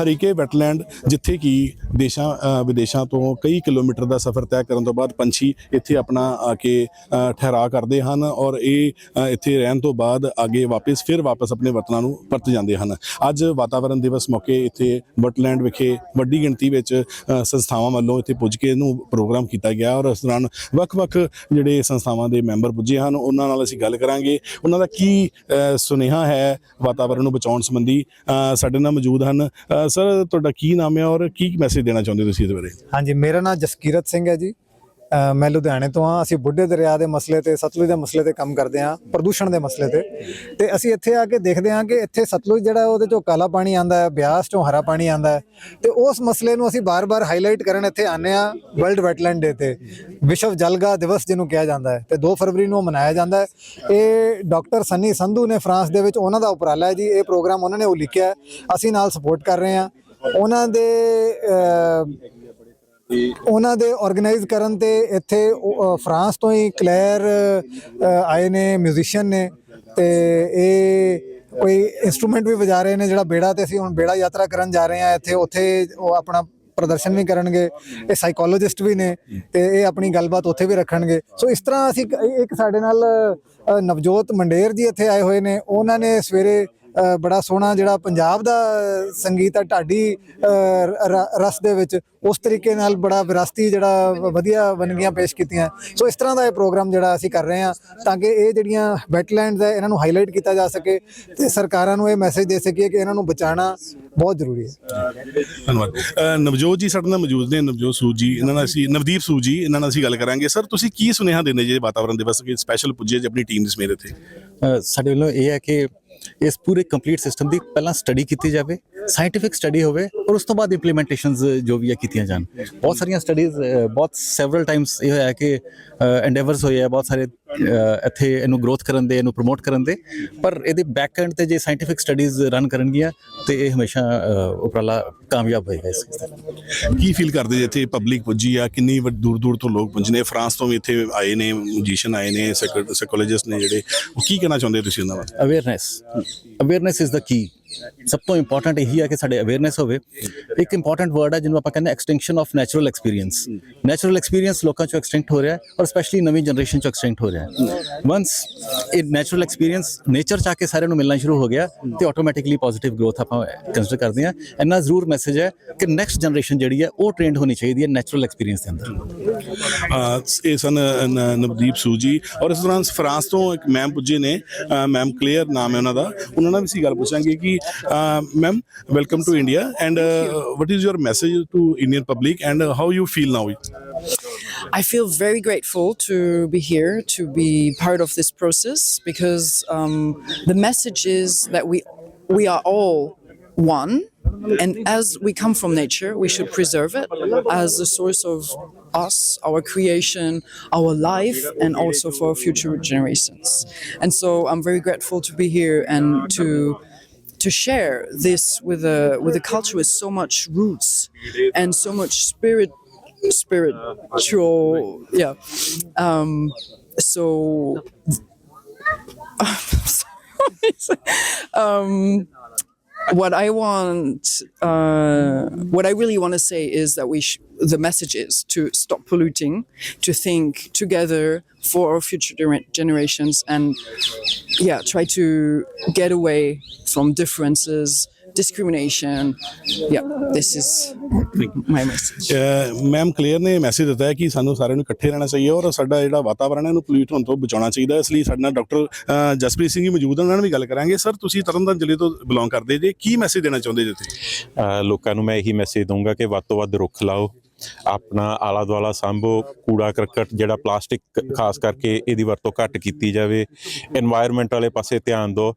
Harike wetland ਜਿੱਥੇ ਕਿ ਦੇਸ਼ਾਂ ਵਿਦੇਸ਼ਾਂ ਤੋਂ ਕਈ ਕਿਲੋਮੀਟਰ ਦਾ ਸਫ਼ਰ ਤੈਅ ਕਰਨ ਤੋਂ ਬਾਅਦ ਪੰਛੀ ਇੱਥੇ ਆਪਣਾ ਆ ਕੇ ਠਹਿਰਾ ਕਰਦੇ ਹਨ ਔਰ ਇਹ ਇੱਥੇ ਰਹਿਣ ਤੋਂ ਬਾਅਦ ਅੱਗੇ ਵਾਪਸ ਫਿਰ ਵਾਪਸ ਆਪਣੇ ਵਤਨਾਂ ਨੂੰ ਪਰਤ ਜਾਂਦੇ ਹਨ। ਅੱਜ ਵਾਤਾਵਰਣ ਦਿਵਸ ਮੌਕੇ ਇੱਥੇ ਵਟਲੈਂਡ ਵਿਖੇ ਵੱਡੀ ਗਿਣਤੀ ਵਿੱਚ ਸੰਸਥਾਵਾਂ ਵੱਲੋਂ ਇੱਥੇ ਪੁੱਜ ਕੇ ਇਹਨੂੰ ਪ੍ਰੋਗਰਾਮ ਕੀਤਾ ਗਿਆ ਔਰ ਇਸ ਦੌਰਾਨ ਵੱਖ-ਵੱਖ ਜਿਹੜੇ ਸੰਸਥਾਵਾਂ ਦੇ ਮੈਂਬਰ ਪੁੱਜੇ ਹਨ, ਉਹਨਾਂ ਨਾਲ ਅਸੀਂ ਗੱਲ ਕਰਾਂਗੇ। ਉਹਨਾਂ ਦਾ ਕੀ ਸੁਨੇਹਾ ਹੈ ਵਾਤਾਵਰਣ ਨੂੰ ਬਚਾਉਣ ਸੰਬੰਧੀ? ਸਾਡੇ ਨਾਲ ਮੌਜੂਦ ਹਨ। ਸਰ, ਤੁਹਾਡਾ ਕੀ ਨਾਮ ਹੈ ਔਰ ਕੀ ਮੈਸੇਜ ਦੇਣਾ ਚਾਹੁੰਦੇ ਹੋ ਤੁਸੀਂ ਇਹਦੇ ਬਾਰੇ? ਹਾਂਜੀ ਮੇਰਾ ਨਾਮ ਜਸਕੀਰਤ ਸਿੰਘ ਹੈ ਜੀ। ਅ, ਮੈਂ ਲੁਧਿਆਣੇ ਤੋਂ ਹਾਂ। ਅਸੀਂ ਬੁੱਢੇ ਦਰਿਆ ਦੇ ਮਸਲੇ ਤੇ ਸਤਲੁਜ ਦੇ ਮਸਲੇ ਤੇ ਕੰਮ ਕਰਦੇ ਹਾਂ ਪ੍ਰਦੂਸ਼ਣ ਦੇ ਮਸਲੇ ਤੇ। ਤੇ ਅਸੀਂ ਇੱਥੇ ਆ ਕੇ ਦੇਖਦੇ ਹਾਂ ਕਿ ਇੱਥੇ ਸਤਲੁਜ ਜਿਹੜਾ ਉਹਦੇ ਚੋਂ ਕਾਲਾ ਪਾਣੀ ਆਂਦਾ ਹੈ ਬਿਆਸ ਚੋਂ ਹਰਾ ਪਾਣੀ ਆਂਦਾ ਹੈ। ਤੇ ਉਸ ਮਸਲੇ ਨੂੰ ਅਸੀਂ ਬਾਰ-ਬਾਰ ਹਾਈਲਾਈਟ ਕਰਨ ਇੱਥੇ ਆਨੇ ਆ ਵਰਲਡ ਵੈਟਲੈਂਡ ਡੇ ਤੇ। ਵਿਸ਼ਵ ਜਲਗਾ ਦਿਵਸ ਜਿਹਨੂੰ ਕਿਹਾ ਜਾਂਦਾ ਹੈ। ਤੇ 2 ਫਰਵਰੀ ਨੂੰ ਉਹ ਮਨਾਇਆ ਜਾਂਦਾ ਹੈ। ਇਹ ਡਾਕਟਰ ਸੰਨੀ ਸੰਧੂ ਨੇ ਫਰਾਂਸ ਦੇ ਵਿੱਚ ਉਹਨਾਂ ਦਾ ਉਪਰਾਲਾ ਹੈ ਜੀ। ਇਹ ਪ੍ਰੋਗਰਾਮ ਉਹਨਾਂ ਨੇ ਉਹ ਲਿਖਿਆ ਹੈ। ਅਸੀਂ ਨਾਲ ਸਪੋਰਟ ਕਰ ਰਹੇ ਹਾਂ। ਉਹਨਾਂ ਦੇ ਉਹਨਾਂ ਦੇ ਆਰਗੇਨਾਈਜ਼ ਕਰਨ ਤੇ ਇੱਥੇ ਫਰਾਂਸ ਤੋਂ ਹੀ ਕਲੇਅਰ ਆਏ ਨੇ ਮਿਊਜ਼ੀਸ਼ੀਅਨ ਨੇ ਤੇ ਇਹ ਕੋਈ ਇਨਸਟਰੂਮੈਂਟ ਵੀ ਵਜਾ ਰਹੇ ਨੇ ਜਿਹੜਾ ਬੇੜਾ ਤੇ ਅਸੀਂ ਹੁਣ ਬੇੜਾ ਯਾਤਰਾ ਕਰਨ ਜਾ ਰਹੇ ਹਾਂ ਇੱਥੇ, ਉੱਥੇ ਉਹ ਆਪਣਾ ਪ੍ਰਦਰਸ਼ਨ ਵੀ ਕਰਨਗੇ, ਇਹ ਸਾਈਕੋਲੋਜਿਸਟ ਵੀ ਨੇ ਤੇ ਇਹ ਆਪਣੀ ਗੱਲਬਾਤ ਉੱਥੇ ਵੀ ਰੱਖਣਗੇ। ਸੋ ਇਸ ਤਰ੍ਹਾਂ ਅਸੀਂ ਇੱਕ- ਸਾਡੇ ਨਾਲ ਨਵਜੋਤ ਮੰਡੇਰ ਜੀ ਇੱਥੇ ਆਏ ਹੋਏ ਨੇ, ਉਹਨਾਂ ਨੇ ਸਵੇਰੇ ਬੜਾ ਸੋਹਣਾ ਜਿਹੜਾ ਪੰਜਾਬ ਦਾ ਸੰਗੀਤ ਆ ਢਾਡੀ ਰਸ ਦੇ ਵਿੱਚ, ਉਸ ਤਰੀਕੇ ਨਾਲ ਬੜਾ ਵਿਰਾਸਤੀ ਜਿਹੜਾ ਵਧੀਆ ਵੰਨਗੀਆਂ ਪੇਸ਼ ਕੀਤੀਆਂ। ਸੋ ਇਸ ਤਰ੍ਹਾਂ ਦਾ ਇਹ ਪ੍ਰੋਗਰਾਮ ਜਿਹੜਾ ਅਸੀਂ ਕਰ ਰਹੇ ਹਾਂ, ਤਾਂ ਕਿ ਇਹ ਜਿਹੜੀਆਂ ਵੈਟਲੈਂਡਸ ਹੈ, ਇਹਨਾਂ ਨੂੰ ਹਾਈਲਾਈਟ ਕੀਤਾ ਜਾ ਸਕੇ ਤੇ ਸਰਕਾਰਾਂ ਨੂੰ ਇਹ ਮੈਸੇਜ ਦੇ ਸਕੀਏ ਕਿ ਇਹਨਾਂ ਨੂੰ ਬਚਾਉਣਾ ਬਹੁਤ ਜ਼ਰੂਰੀ ਹੈ। ਧੰਨਵਾਦ। ਨਵਜੋਤ ਜੀ ਸਾਡੇ ਨਾਲ ਮੌਜੂਦ ਨੇ, ਨਵਜੋਤ ਸੂਦ ਜੀ। ਇਹਨਾਂ ਨਾਲ ਅਸੀਂ, ਨਵਦੀਪ ਸੂਦ ਜੀ, ਇਹਨਾਂ ਨਾਲ ਅਸੀਂ ਗੱਲ ਕਰਾਂਗੇ। ਸਰ, ਤੁਸੀਂ ਕੀ ਸੁਨੇਹਾ ਦਿੰਦੇ ਜੇ ਵਾਤਾਵਰਣ ਦਿਵਸ ਕੇ ਸਪੈਸ਼ਲ ਪੁੱਜੇ ਜੇ ਆਪਣੀ ਟੀਮ ਦੇ ਸਮੇਤ ਇੱਥੇ? ਸਾਡੇ ਵੱਲੋਂ ਇਹ ਹੈ ਕਿ ਇਸ ਪੂਰੇ ਕੰਪਲੀਟ ਸਿਸਟਮ ਦੀ ਪਹਿਲਾਂ ਸਟੱਡੀ ਕੀਤੀ ਜਾਵੇ। ਸਾਇੰਟੀਫਿਕ ਸਟੱਡੀ ਹੋਵੇ ਔਰ ਉਸ ਤੋਂ ਬਾਅਦ ਇੰਪਲੀਮੈਂਟੇਸ਼ਨਸ ਜੋ ਵੀ ਹੈ ਕੀਤੀਆਂ ਜਾਣ। ਬਹੁਤ ਸਾਰੀਆਂ ਸਟੱਡੀਜ਼ ਬਹੁਤ ਸੈਵਰਲ ਟਾਈਮਸ ਇਹ ਹੋਇਆ ਕਿ ਐਂਡੇਵਰਸ ਹੋਏ ਆ ਬਹੁਤ ਸਾਰੇ ਇੱਥੇ ਇਹਨੂੰ ਗਰੋਥ ਕਰਨ ਦੇ ਇਹਨੂੰ ਪ੍ਰਮੋਟ ਕਰਨ ਦੇ। ਪਰ ਇਹਦੇ ਬੈਕ ਐਂਡ ਤੇ ਜੇ ਸਾਇੰਟੀਫਿਕ ਸਟੱਡੀਜ਼ ਰਨ ਕਰਨਗੀਆਂ ਤੇ ਇਹ ਹਮੇਸ਼ਾ ਉਪਰਾਲਾ ਕਾਮਯਾਬ ਹੋਏਗਾ ਇਸ ਦਾ। ਕੀ ਫੀਲ ਕਰਦੇ ਜੀ ਇੱਥੇ ਪਬਲਿਕ ਪੁੱਜੀ ਆ? ਕਿੰਨੀ ਦੂਰ ਦੂਰ ਤੋਂ ਲੋਕ ਪੁੱਜੇ ਨੇ? ਫਰਾਂਸ ਤੋਂ ਵੀ ਇੱਥੇ ਆਏ ਨੇ ਮਿਊਜ਼ੀਸ਼ੀਅਨ ਆਏ ਨੇ ਸਾਈਕੋਲੋਜਿਸਟ ਨੇ ਜਿਹੜੇ। ਉਹ ਕੀ ਕਹਿਣਾ ਚਾਹੁੰਦੇ ਤੁਸੀਂ ਉਹਨਾਂ ਬਾਰੇ? ਅਵੇਅਰਨੈਸ ਅਵੇਅਰਨੈਸ ਇਜ਼ ਦਾ ਕੀ ਸਭ ਤੋਂ ਇੰਪੋਰਟੈਂਟ ਇਹੀ ਹੈ ਕਿ ਸਾਡੇ ਅਵੇਅਰਨੈਸ ਹੋਵੇ। ਇੱਕ ਇੰਪੋਰਟੈਂਟ ਵਰਡ ਹੈ ਜਿਹਨੂੰ ਆਪਾਂ ਕਹਿੰਦੇ extension of natural experience natural experience ਲੋਕਾਂ ਚੋਂ ਐਕਸਟੈਂਟ ਹੋ ਰਿਹਾ ਹੈ ਔਰ ਸਪੈਸ਼ਲੀ ਨਵੀਂ ਜਨਰੇਸ਼ਨ ਚੋਂ ਐਕਸਟੈਂਟ ਹੋ ਰਿਹਾ ਹੈ। ਵਾਂਸ ਇਹ ਨੈਚੁਰਲ ਐਕਸਪੀਰੀਅੰਸ ਨੇਚਰ ਚ ਆ ਕੇ ਸਾਰਿਆਂ ਨੂੰ ਮਿਲਣਾ ਸ਼ੁਰੂ ਹੋ ਗਿਆ, ਤੇ ਆਟੋਮੈਟਿਕਲੀ ਪੋਜ਼ਿਟਿਵ ਗਰੋਥ ਆਪਾਂ ਕੰਸੀਡਰ ਕਰਦੇ ਹਾਂ। ਇੰਨਾ ਜ਼ਰੂਰ ਮੈਸੇਜ ਹੈ ਕਿ ਨੈਕਸਟ ਜਨਰੇਸ਼ਨ ਜਿਹੜੀ ਹੈ, ਉਹ ਟ੍ਰੇਨਡ ਹੋਣੀ ਚਾਹੀਦੀ ਹੈ ਨੈਚੁਰਲ ਐਕਸਪੀਰੀਅੰਸ ਦੇ ਅੰਦਰ। ਇਹ ਸਨ ਨਵਦੀਪ ਸੂ ਜੀ ਔਰ ਇਸ ਦੌਰਾਨ ਫਰਾਂਸ ਤੋਂ ਇੱਕ ਮੈਮ ਪੁੱਜੇ ਨੇ। ਮੈਮ ਕਲੀਅਰ ਨਾਮ ਹੈ ਉਹਨਾਂ ਦਾ। ਉਹਨਾਂ ਨਾਲ ਵੀ ਅਸੀਂ ਗੱਲ ਪੁੱਛਾਂਗੇ ਕਿ Uh, Ma'am, welcome to India. And uh, what is your message to Indian public and uh, how you feel now? I feel very grateful to be here, to be part of this process, because um, the message is that we we are all one, and as we come from nature, we should preserve it as a source of us, our creation, our life, and also for future generations. And so I'm very grateful to be here and to to share this with a with a culture with so much roots and so much spirit spiritual yeah. Um so um what I want, uh, what I really want to say is that we, sh- the message is to stop polluting, to think together for our future gener- generations, and yeah, try to get away from differences, discrimination. Yeah, this is my message. Ma'am clear ਨੇ message ਦਿੱਤਾ ਹੈ ਕਿ ਸਾਨੂੰ ਸਾਰਿਆਂ ਨੂੰ ਇਕੱਠੇ ਰਹਿਣਾ ਚਾਹੀਏ ਔਰ ਸਾਡਾ ਜਿਹੜਾ ਵਾਤਾਵਰਣ ਹੈ ਇਹਨੂੰ ਪੋਲਿਊਟ ਹੋਣ ਤੋਂ ਬਚਾਉਣਾ ਚਾਹੀਦਾ ਹੈ। ਇਸ ਲਈ ਸਾਡੇ ਨਾਲ ਡਾਕਟਰ ਜਸਪ੍ਰੀਤ ਸਿੰਘ ਜੀ ਮੌਜੂਦ ਹਨ ਉਹਨਾਂ ਨਾਲ ਵੀ ਗੱਲ ਕਰਾਂਗੇ ਸਰ ਤੁਸੀਂ ਤਰਨਤਾਰਨ ਜ਼ਿਲ੍ਹੇ ਤੋਂ ਬਿਲੋਂਗ ਕਰਦੇ ਜੇ ਕੀ ਮੈਸੇਜ ਦੇਣਾ ਚਾਹੁੰਦੇ ਜੇ ਤੁਸੀਂ ਅ, ਲੋਕਾਂ ਨੂੰ ਮੈਂ ਇਹੀ ਮੈਸੇਜ ਦਊਂਗਾ ਕਿ ਵੱਧ ਤੋਂ ਵੱਧ ਰੁੱਖ ਲਾਓ ਆਪਣਾ ਆਲਾ ਦੁਆਲਾ ਸੰਭੋ, ਕੂੜਾ ਕਰਕਟ ਜਿਹੜਾ ਪਲਾਸਟਿਕ ਖਾਸ ਕਰਕੇ ਇਹਦੀ ਵਰਤੋਂ ਘੱਟ ਕੀਤੀ ਜਾਵੇ। এনवायरमेंट ਵਾਲੇ ਪਾਸੇ ਧਿਆਨ ਦਿਓ।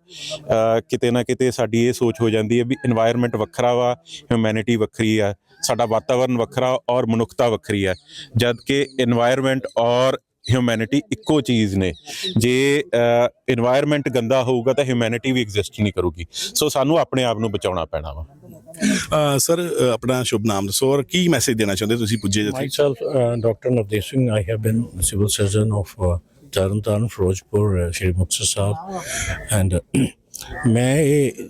ਕਿਤੇ ਨਾ ਕਿਤੇ ਸਾਡੀ ਇਹ ਸੋਚ ਹੋ ਜਾਂਦੀ ਹੈ ਵੀ এনवायरमेंट ਵੱਖਰਾ ਵਾ ਹਿਊਮੈਨਿਟੀ ਵੱਖਰੀ ਆ, ਸਾਡਾ ਵਾਤਾਵਰਣ ਵੱਖਰਾ ਔਰ ਮਨੁੱਖਤਾ ਵੱਖਰੀ ਹੈ ਜਦ ਕਿ এনवायरमेंट ਔਰ ਹਿਊਮੈਨਿਟੀ ਇੱਕੋ ਚੀਜ਼ ਨੇ। ਜੇ এনवायरमेंट ਗੰਦਾ ਹੋਊਗਾ ਤਾਂ ਹਿਊਮੈਨਿਟੀ ਵੀ ਐਗਜ਼ਿਸਟ ਨਹੀਂ ਕਰੂਗੀ। ਸੋ ਸਾਨੂੰ ਆਪਣੇ ਆਪ ਨੂੰ ਬਚਾਉਣਾ ਪੈਣਾ ਵਾ। ਅ, ਸਰ ਅ, ਆਪਣਾ ਸ਼ੁਭ ਨਾਮ ਦੱਸੋ ਔਰ ਕੀ ਮੈਸੇਜ ਦੇਣਾ ਚਾਹੁੰਦੇ ਤੁਸੀਂ ਪੁੱਜੇ ਜਿੱਥੇ Myself, uh, Dr. Navdeep Singh, I have been civil surgeon of uh, uh, Shri Muktsar Sahib, and uh, ਮੈਂ ਇਹ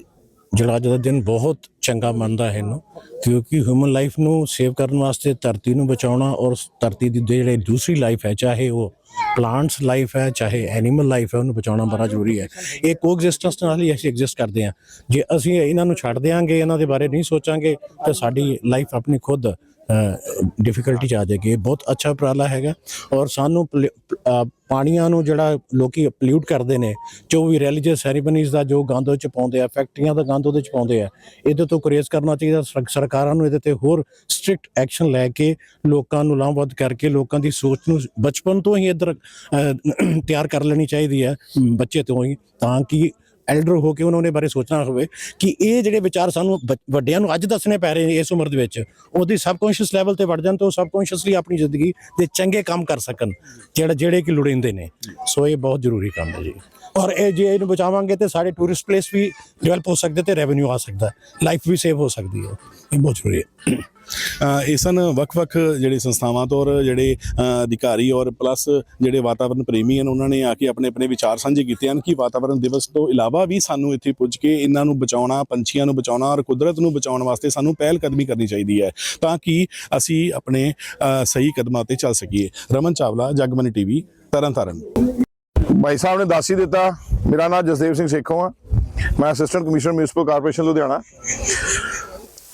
ਜਿਹੜਾ ਅੱਜ ਦਾ ਦਿਨ ਬਹੁਤ ਚੰਗਾ ਮੰਨਦਾ ਹੈ ਇਹਨੂੰ, ਕਿਉਂਕਿ ਹਿਊਮਨ ਲਾਈਫ ਨੂੰ ਸੇਵ ਕਰਨ ਵਾਸਤੇ ਧਰਤੀ ਨੂੰ ਬਚਾਉਣਾ ਔਰ ਧਰਤੀ ਦੀ ਜਿਹੜੀ ਦੂਸਰੀ ਲਾਈਫ ਹੈ, ਚਾਹੇ ਉਹ ਪਲਾਂਟਸ ਲਾਈਫ ਹੈ, ਚਾਹੇ ਐਨੀਮਲ ਲਾਈਫ ਹੈ, ਉਹਨੂੰ ਬਚਾਉਣਾ ਬੜਾ ਜ਼ਰੂਰੀ ਹੈ। ਇਹ ਕੋਐਗਜ਼ਿਸਟੈਂਸ ਨਾਲ ਹੀ ਅਸੀਂ ਐਗਜ਼ਿਸਟ ਕਰਦੇ ਹਾਂ। ਜੇ ਅਸੀਂ ਇਹਨਾਂ ਨੂੰ ਛੱਡ ਦਿਆਂਗੇ, ਇਹਨਾਂ ਦੇ ਬਾਰੇ ਨਹੀਂ ਸੋਚਾਂਗੇ, ਤਾਂ ਸਾਡੀ ਲਾਈਫ ਆਪਣੀ ਖੁਦ ਡਿਫਿਕਲਟੀ ਚ ਆ ਜਾਏਗੀ ਬਹੁਤ ਅੱਛਾ ਉਪਰਾਲਾ ਹੈਗਾ। ਔਰ ਸਾਨੂੰ ਪਲ- ਪਾਣੀਆਂ ਨੂੰ ਜਿਹੜਾ ਲੋਕੀ ਪੋਲਿਊਟ ਕਰਦੇ ਨੇ, ਜੋ ਵੀ ਰਿਲੀਜੀਅਸ ਸੈਰੀਮਨੀਜ਼ ਦਾ ਜੋ ਗੰਦ ਉਹਦੇ ਚ ਪਾਉਂਦੇ ਆ, ਫੈਕਟਰੀਆਂ ਦਾ ਗੰਦ ਉਹਦੇ ਚ ਪਾਉਂਦੇ ਆ, ਇਹਦੇ ਤੋਂ ਗੁਰੇਜ਼ ਕਰਨਾ ਚਾਹੀਦਾ। ਸਰ- ਸਰਕਾਰਾਂ ਨੂੰ ਇਹਦੇ ਤੇ ਹੋਰ ਸਟ੍ਰਿਕਟ ਐਕਸ਼ਨ ਲੈ ਕੇ ਲੋਕਾਂ ਨੂੰ ਲਾਮਬੱਧ ਕਰਕੇ ਲੋਕਾਂ ਦੀ ਸੋਚ ਨੂੰ ਬਚਪਨ ਤੋਂ ਹੀ ਇਧਰ ਤਿਆਰ ਕਰ ਲੈਣੀ ਚਾਹੀਦੀ ਹੈ, ਬੱਚੇ ਤੋਂ ਹੀ, ਤਾਂ ਕਿ ਐਲਡਰ ਹੋ ਕੇ ਉਹਨਾਂ ਨੇ ਬਾਰੇ ਸੋਚਣਾ ਹੋਵੇ ਕਿ ਇਹ ਜਿਹੜੇ ਵਿਚਾਰ ਸਾਨੂੰ ਬ- ਵੱਡਿਆਂ ਨੂੰ ਅੱਜ ਦੱਸਣੇ ਪੈ ਰਹੇ ਨੇ ਇਸ ਉਮਰ ਦੇ ਵਿੱਚ, ਉਹਦੀ ਸਬਕੌਂਸ਼ੀਅਸ ਲੈਵਲ ਤੇ ਵੜ ਜਾਣ ਤਾਂ ਉਹ ਸਬਕੌਂਸ਼ੀਅਸਲੀ ਆਪਣੀ ਜ਼ਿੰਦਗੀ ਦੇ ਚੰਗੇ ਕੰਮ ਕਰ ਸਕਣ, ਜਿਹੜਾ, ਜਿਹੜੇ ਕਿ ਲੋੜੀਂਦੇ ਨੇ। ਸੋ ਇਹ ਬਹੁਤ ਜ਼ਰੂਰੀ ਕੰਮ ਹੈ ਜੀ। ਔਰ ਇਹ ਜੇ ਇਹਨੂੰ ਬਚਾਵਾਂਗੇ ਤੇ ਸਾਡੇ ਟੂਰਿਸਟ ਪਲੇਸ ਵੀ ਡਿਵੈਲਪ ਹੋ ਸਕਦੇ ਤੇ ਰੈਵਨਿਊ ਆ ਸਕਦਾ ਲਾਈਫ ਵੀ ਸੇਵ ਹੋ ਸਕਦੀ ਹੈ। ਇਹ ਬਹੁਤ ਜ਼ਰੂਰੀ ਹੈ। ਅ, ਇਹ ਸਨ ਵੱਖ-ਵੱਖ ਜਿਹੜੇ ਸੰਸਥਾਵਾਂ ਤੋਂ ਔਰ ਜਿਹੜੇ ਅਧਿਕਾਰੀ ਔਰ ਪਲੱਸ ਜਿਹੜੇ ਵਾਤਾਵਰਣ ਪ੍ਰੇਮੀ ਹਨ ਉਹਨਾਂ ਨੇ ਆ ਕੇ ਆਪਣੇ ਆਪਣੇ ਵਿਚਾਰ ਸਾਂਝੇ ਕੀਤੇ ਹਨ ਕਿ ਵਾਤਾਵਰਣ ਦਿਵਸ ਤੋਂ ਇਲਾਵਾ ਵੀ ਸਾਨੂੰ ਇੱਥੇ ਪੁੱਜ ਕੇ ਇਹਨਾਂ ਨੂੰ ਬਚਾਉਣਾ ਪੰਛੀਆਂ ਨੂੰ ਬਚਾਉਣਾ ਔਰ ਕੁਦਰਤ ਨੂੰ ਬਚਾਉਣ ਵਾਸਤੇ ਸਾਨੂੰ ਪਹਿਲ ਕਦਮੀ ਕਰਨੀ ਚਾਹੀਦੀ ਹੈ ਤਾਂ ਕਿ ਅਸੀਂ ਆਪਣੇ ਸਹੀ ਕਦਮਾਂ ਤੇ ਚੱਲ ਸਕੀਏ। ਰਮਨ ਚਾਵਲਾ ਜਗਮਨੀ ਟੀਵੀ ਤਰਨਤਾਰਨ ਭਾਈ ਸਾਹਿਬ ਨੇ ਦੱਸ ਹੀ ਦਿੱਤਾ। ਮੇਰਾ ਨਾਮ ਜਸਦੇਵ ਸਿੰਘ ਸੇਖੋਂ ਆ। ਮੈਂ assistant commissioner municipal corporation Ludhiana.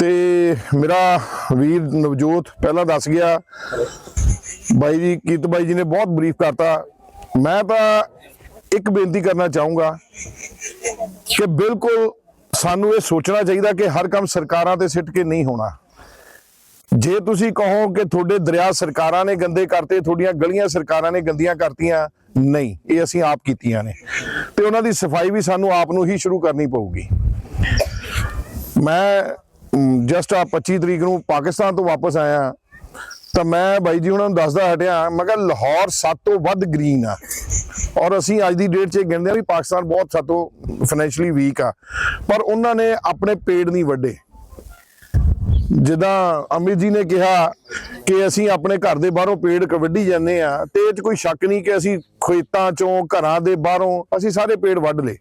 ਤੇ ਮੇਰਾ ਵੀਰ ਨਵਜੋਤ ਪਹਿਲਾਂ ਦੱਸ ਗਿਆ, ਬਾਈ ਜੀ ਕੀਤ ਬਾਈ ਜੀ ਨੇ ਬਹੁਤ ਬਰੀਫ ਕਰਤਾ। ਮੈਂ ਤਾਂ ਇੱਕ ਬੇਨਤੀ ਕਰਨਾ ਚਾਹੂੰਗਾ ਕਿ ਬਿਲਕੁਲ ਸਾਨੂੰ ਇਹ ਸੋਚਣਾ ਚਾਹੀਦਾ ਕਿ ਹਰ ਕੰਮ ਸਰਕਾਰਾਂ ਤੇ ਸਿੱਟ ਕੇ ਨਹੀਂ ਹੋਣਾ। ਜੇ ਤੁਸੀਂ ਕਹੋ ਕਿ ਤੁਹਾਡੇ ਦਰਿਆ ਸਰਕਾਰਾਂ ਨੇ ਗੰਦੇ ਕਰਤੇ, ਤੁਹਾਡੀਆਂ ਗਲੀਆਂ ਸਰਕਾਰਾਂ ਨੇ ਗੰਦੀਆਂ ਕਰਤੀਆਂ, ਨਹੀਂ, ਇਹ ਅਸੀਂ ਆਪ ਕੀਤੀਆਂ ਨੇ। ਤੇ ਉਹਨਾਂ ਦੀ ਸਫ਼ਾਈ ਵੀ ਸਾਨੂੰ ਆਪ ਨੂੰ ਹੀ ਸ਼ੁਰੂ ਕਰਨੀ ਪਊਗੀ। ਮੈਂ ਜਸਟ ਆ 25 ਤਰੀਕ ਨੂੰ ਪਾਕਿਸਤਾਨ ਤੋਂ ਵਾਪਸ ਆਇਆ। ਤਾਂ ਮੈਂ ਬਾਈ ਜੀ ਉਹਨਾਂ ਨੂੰ ਦੱਸਦਾ ਹਟਿਆ, ਮੈਂ ਕਿਹਾ ਲਾਹੌਰ ਸਭ ਤੋਂ ਵੱਧ ਗ੍ਰੀਨ ਆ। ਔਰ ਅਸੀਂ ਅੱਜ ਦੀ ਡੇਟ 'ਚ ਇਹ ਗਿਣਦੇ ਆ ਵੀ ਪਾਕਿਸਤਾਨ ਬਹੁਤ ਸਾਤੋਂ ਫਾਈਨੈਂਸ਼ਲੀ ਵੀਕ ਆ। ਪਰ ਉਹਨਾਂ ਨੇ ਆਪਣੇ ਪੇੜ ਨਹੀਂ ਵੱਡੇ ਜਿੱਦਾਂ ਅਮਿਤ ਜੀ ਨੇ ਕਿਹਾ ਕਿ ਅਸੀਂ ਆਪਣੇ ਘਰ ਦੇ ਬਾਹਰੋਂ ਪੇੜ ਕ- ਵੱਢੀ ਜਾਂਦੇ ਆ, ਤੇ ਇਹ 'ਚ ਕੋਈ ਸ਼ੱਕ ਨਹੀਂ ਕਿ ਅਸੀਂ ਖੇਤਾਂ ਚੋਂ, ਘਰਾਂ ਦੇ ਬਾਹਰੋਂ ਅਸੀਂ ਸਾਰੇ ਪੇੜ ਵੱਢ ਲਏ।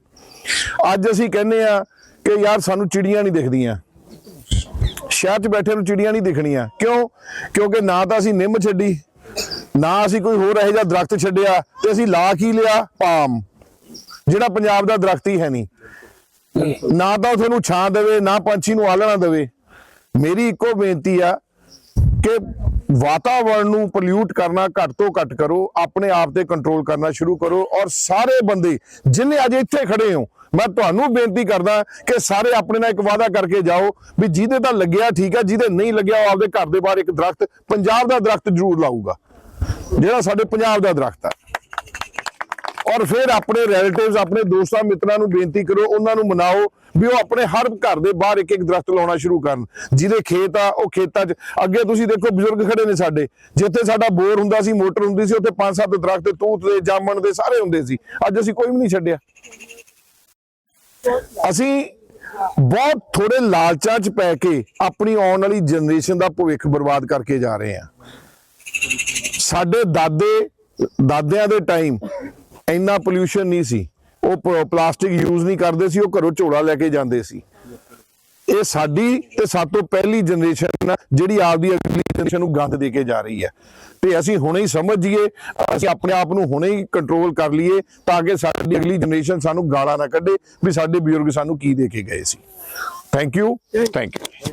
ਅੱਜ ਅਸੀਂ ਕਹਿੰਦੇ ਆ ਕਿ ਯਾਰ ਸਾਨੂੰ ਚਿੜੀਆਂ ਨਹੀਂ ਦਿਖਦੀਆਂ। ਸ਼ਹਿਰ 'ਚ ਬੈਠੇ ਨੂੰ ਚਿੜੀਆਂ ਨਹੀਂ ਦਿਖਣੀਆਂ। ਕਿਉਂ? ਕਿਉਂਕਿ ਨਾ ਤਾਂ ਅਸੀਂ ਨਿੰਮ ਛੱਡੀ, ਨਾ ਅਸੀਂ ਕੋਈ ਹੋਰ ਇਹੋ ਜਿਹਾ ਦਰਖਤ ਛੱਡਿਆ ਤੇ ਅਸੀਂ ਲਾ ਕੀ ਲਿਆ? ਪਾਮ। ਜਿਹੜਾ ਪੰਜਾਬ ਦਾ ਦਰਖਤ ਹੀ ਹੈ ਨਹੀਂ। ਨਾ ਤਾਂ ਉਹ ਤੁਹਾਨੂੰ ਛਾਂ ਦੇਵੇ, ਨਾ ਪੰਛੀ ਨੂੰ ਆਲਣਾ ਦੇਵੇ। ਮੇਰੀ ਇੱਕੋ ਬੇਨਤੀ ਆ ਕਿ ਵਾਤਾਵਰਣ ਨੂੰ ਪੋਲਿਊਟ ਕਰਨਾ ਘੱਟ ਤੋਂ ਘੱਟ ਕਰੋ, ਆਪਣੇ ਆਪ ਤੇ ਕੰਟਰੋਲ ਕਰਨਾ ਸ਼ੁਰੂ ਕਰੋ ਔਰ ਸਾਰੇ ਬੰਦੇ ਜਿੰਨੇ ਅੱਜ ਇੱਥੇ ਖੜੇ ਹੋ ਮੈਂ ਤੁਹਾਨੂੰ ਬੇਨਤੀ ਕਰਦਾ ਕਿ ਸਾਰੇ ਆਪਣੇ ਨਾਲ ਇੱਕ ਵਾਅਦਾ ਕਰਕੇ ਜਾਓ ਵੀ ਜਿਹਦੇ ਤਾਂ ਲੱਗਿਆ ਠੀਕ ਆ, ਜਿਹਦੇ ਨਹੀਂ ਲੱਗਿਆ ਉਹ ਆਪਦੇ ਘਰ ਦੇ ਬਾਹਰ ਇੱਕ ਦਰਖਤ, ਪੰਜਾਬ ਦਾ ਦਰਖਤ ਜ਼ਰੂਰ ਲਾਊਗਾ। ਜਿਹੜਾ ਸਾਡੇ ਪੰਜਾਬ ਦਾ ਦਰਖਤ ਆ। ਔਰ ਫਿਰ ਆਪਣੇ ਰਿਲੇਟਿਵਸ ਆਪਣੇ ਦੋਸਤਾਂ, ਮਿੱਤਰਾਂ ਨੂੰ ਬੇਨਤੀ ਕਰੋ, ਉਹਨਾਂ ਨੂੰ ਮਨਾਓ ਵੀ ਉਹ ਆਪਣੇ ਹਰ ਘਰ ਦੇ ਬਾਹਰ ਇੱਕ ਇੱਕ ਦਰਖਤ ਲਾਉਣਾ ਸ਼ੁਰੂ ਕਰਨ। ਜਿਹਦੇ ਖੇਤ ਆ, ਉਹ ਖੇਤਾਂ 'ਚ, ਅੱਗੇ ਤੁਸੀਂ ਦੇਖੋ ਬਜ਼ੁਰਗ ਖੜੇ ਨੇ ਸਾਡੇ, ਜਿੱਥੇ ਸਾਡਾ ਬੋਰ ਹੁੰਦਾ ਸੀ, ਮੋਟਰ ਹੁੰਦੀ ਸੀ, ਉੱਥੇ ਪੰਜ ਸੱਤ ਦਰਖਤ, ਤੂਤ ਦੇ, ਜਾਮਣ ਦੇ ਸਾਰੇ ਹੁੰਦੇ ਸੀ। ਅੱਜ ਅਸੀਂ ਕੋਈ ਵੀ ਨਹੀਂ ਛੱਡਿਆ। ਅਸੀਂ ਬਹੁਤ ਥੋੜੇ ਲਾਲਚਾਂ 'ਚ ਪੈ ਕੇ ਆਪਣੀ ਆਉਣ ਵਾਲੀ ਜਨਰੇਸ਼ਨ ਦਾ ਭਵਿੱਖ ਬਰਬਾਦ ਕਰਕੇ ਜਾ ਰਹੇ ਹਾਂ। ਸਾਡੇ ਦਾਦੇ, ਦਾਦਿਆਂ ਦੇ ਟਾਈਮ ਇੰਨਾ ਪੋਲਿਊਸ਼ਨ ਨਹੀਂ ਸੀ। ਉਹ ਪਲਾਸਟਿਕ ਯੂਜ਼ ਨਹੀਂ ਕਰਦੇ ਸੀ, ਉਹ ਘਰੋਂ ਝੋਲਾ ਲੈ ਕੇ ਜਾਂਦੇ ਸੀ। ਇਹ ਸਾਡੀ ਤੇ ਸਭ ਤੋਂ ਪਹਿਲੀ ਜਨਰੇਸ਼ਨ ਆ ਜਿਹੜੀ ਆਪਦੀ ਅਗਲੀ ਜਨਰੇਸ਼ਨ ਨੂੰ ਗੰਦ ਦੇ ਕੇ ਜਾ ਰਹੀ ਹੈ। ਤੇ ਅਸੀਂ ਹੁਣੇ ਹੀ ਸਮਝ ਜੀਏ ਅਸੀਂ ਆਪਣੇ ਆਪ ਨੂੰ ਹੁਣੇ ਹੀ ਕੰਟਰੋਲ ਕਰ ਲਈਏ ਤਾਂ ਕਿ ਸਾਡੀ ਅਗਲੀ ਜਨਰੇਸ਼ਨ ਸਾਨੂੰ ਗਾਲਾਂ ਨਾ ਕੱਢੇ ਵੀ ਸਾਡੇ ਬਜ਼ੁਰਗ ਸਾਨੂੰ ਕੀ ਦੇ ਕੇ ਗਏ ਸੀ। Thank you thank you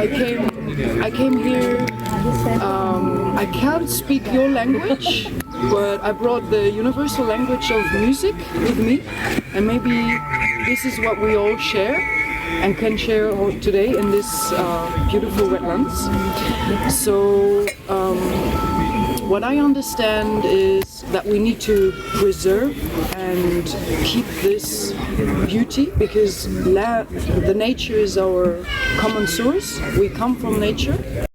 I came I came here um, I can't speak your language but I brought the universal language of music with me and maybe this is what we all share and can share today in this uh, beautiful wetlands so um, what I understand is that we need to preserve and keep this beauty because the nature is our common source. We come from nature